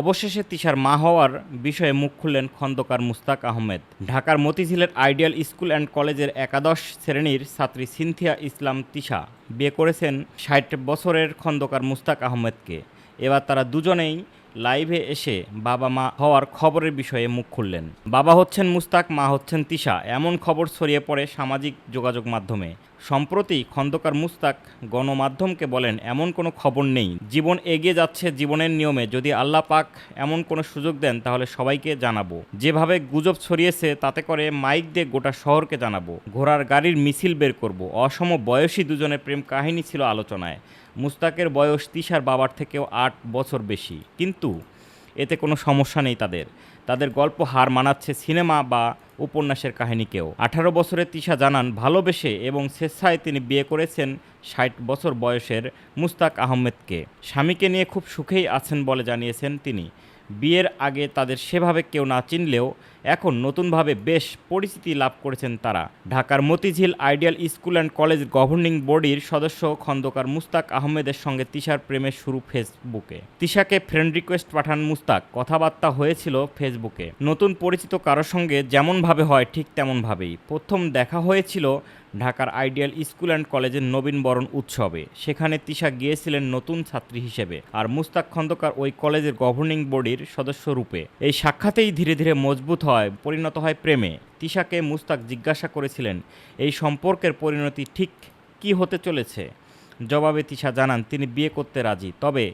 অবশেষে তিশার মা হওয়ার বিষয়ে মুখ খুললেন খন্দকার মুস্তাক আহমেদ। ঢাকার মতিঝিলের আইডিয়াল স্কুল অ্যান্ড কলেজের একাদশ শ্রেণির ছাত্রী সিনথিয়া ইসলাম তিশা বিয়ে করেছেন ষাট বছরের খন্দকার মুস্তাক আহমেদকে। এবার তারা দুজনেই লাইভে এসে বাবা মা হওয়ার খবরের বিষয়ে মুখ খুললেন। বাবা হচ্ছেন মুস্তাক, মা হচ্ছেন তিশা। এমন খবর ছড়িয়ে পড়ে সামাজিক যোগাযোগ মাধ্যমে। সম্প্রতি খন্দকার মুস্তাক গণমাধ্যমকে বলেন, এমন কোনো খবর নেই। জীবন এগিয়ে যাচ্ছে জীবনের নিয়মে। যদি আল্লাহ পাক এমন কোনো সুযোগ দেন, তাহলে সবাইকে জানাব। যেভাবে গুজব ছড়িয়েছে, তাতে করে মাইক দিয়ে গোটা শহরকে জানাব। ঘোড়ার গাড়ির মিছিল বের করব। অসম বয়সী দুজনের প্রেম কাহিনী ছিল আলোচনায়। মুস্তাকের বয়স তিশার বাবার থেকেও আট বছর বেশি। কিন্তু এতে কোনো সমস্যা নেই তাদের। তাদের গল্প হার মানাচ্ছে সিনেমা বা উপন্যাসের কাহিনীকেও। আঠারো বছরের তিশা জানান, ভালোবেসে এবং স্বেচ্ছায় তিনি বিয়ে করেছেন ষাট বছর বয়সের মুস্তাক আহমেদকে। স্বামীকে নিয়ে খুব সুখেই আছেন বলে জানিয়েছেন তিনি। বিয়ের আগে তাদের সেভাবে কেউ না চিনলেও এখন নতুনভাবে বেশ পরিচিতি লাভ করেছেন তারা। ঢাকার Motijheel ideal school and college governing বডির সদস্য খন্দকার মুস্তাক আহমেদের সঙ্গে তিশার প্রেমের শুরু ফেসবুকে। তিশাকে ফ্রেন্ড রিকোয়েস্ট পাঠান মুস্তাক। কথাবার্তা হয়েছিল ফেসবুকে। নতুন পরিচিত কারোর সঙ্গে যেমনভাবে হয় ঠিক তেমনভাবেই। প্রথম দেখা হয়েছিল ঢাকার আইডিয়াল স্কুল অ্যান্ড কলেজের নবীনবরণ উৎসবে। সেখানে তিশা গিয়েছিলেন নতুন ছাত্রী হিসেবে আর মুস্তাক খন্দকার ওই কলেজের গভর্নিং বডির সদস্য রূপে। এই সাক্ষাতেই ধীরে ধীরে মজবুত হয়, পরিণত হয় প্রেমে। তিশাকে মুস্তাক জিজ্ঞাসা করেছিলেন, এই সম্পর্কের পরিণতি ঠিক কি হতে চলেছে? জবাবে তিশা জানান, তিনি বিয়ে করতে রাজি। তবে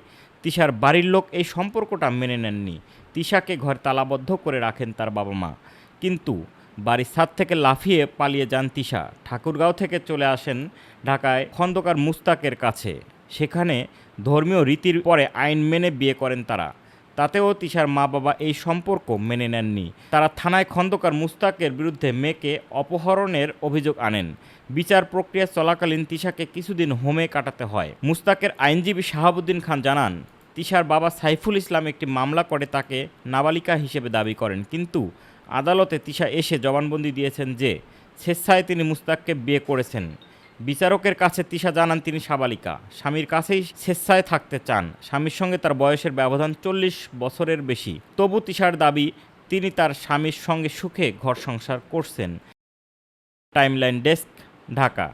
তিশার বাড়ির লোক এই সম্পর্কটা মেনে নেননি। তিশাকে ঘর তালাবদ্ধ করে রাখেন তার বাবা মা। কিন্তু বাড়ির ছাদ থেকে লাফিয়ে পালিয়ে যান তিশা। ঠাকুরগাঁও থেকে চলে আসেন ঢাকায় খন্দকার মুস্তাকের কাছে। সেখানে ধর্মীয় রীতির পরে আইন মেনে বিয়ে করেন তারা। তাতেও তিশার মা বাবা এই সম্পর্ক মেনে নেননি। তারা থানায় খন্দকার মুস্তাকের বিরুদ্ধে মেয়েকে অপহরণের অভিযোগ আনেন। বিচার প্রক্রিয়া চলাকালীন তিশাকে কিছুদিন হোমে কাটাতে হয়। মুস্তাকের আইনজীবী শাহাবুদ্দিন খান জানান তিশার বাবা সাইফুল ইসলাম একটি মামলা করে তাকে নাবালিকা হিসেবে দাবি করেন। কিন্তু আদালতে তিশা এসে জবানবন্দি দিয়েছেন যে, স্বেচ্ছায় তিনি মুস্তাককে বিয়ে করেছেন। বিচারকের কাছে তিশা জানান তিনি সাবালিকা। স্বামীর কাছেই স্বেচ্ছায় থাকতে চান। স্বামীর সঙ্গে তার বয়সের ব্যবধান চল্লিশ বছরের বেশি। তবু তিশার দাবি, তিনি তার স্বামীর সঙ্গে সুখে ঘর সংসার করছেন। Timeline desk, Dhaka.